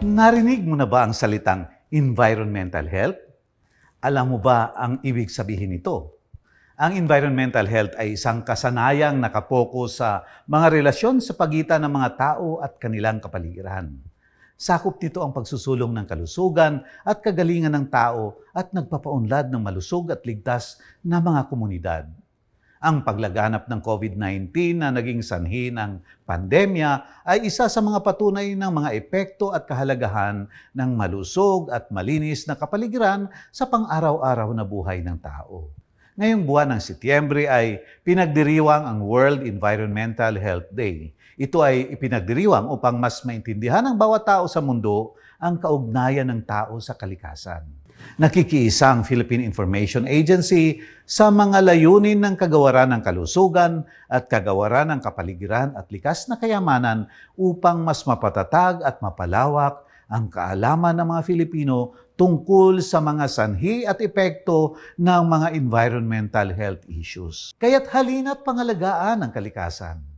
Narinig mo na ba ang salitang environmental health? Alam mo ba ang ibig sabihin nito? Ang environmental health ay isang kasanayang nakapokus sa mga relasyon sa pagitan ng mga tao at kanilang kapaligiran. Sakop nito ang pagsusulong ng kalusugan at kagalingan ng tao at nagpapaunlad ng malusog at ligtas na mga komunidad. Ang paglaganap ng COVID-19 na naging sanhi ng pandemya ay isa sa mga patunay ng mga epekto at kahalagahan ng malusog at malinis na kapaligiran sa pang-araw-araw na buhay ng tao. Ngayong buwan ng Setyembre ay pinagdiriwang ang World Environmental Health Day. Ito ay ipinagdiriwang upang mas maintindihan ng bawat tao sa mundo ang kaugnayan ng tao sa kalikasan. Nakikiisa ang Philippine Information Agency sa mga layunin ng kagawaran ng kalusugan at kagawaran ng kapaligiran at likas na kayamanan upang mas mapatatag at mapalawak ang kaalaman ng mga Filipino tungkol sa mga sanhi at epekto ng mga environmental health issues. Kaya't halina't pangalagaan ang kalikasan.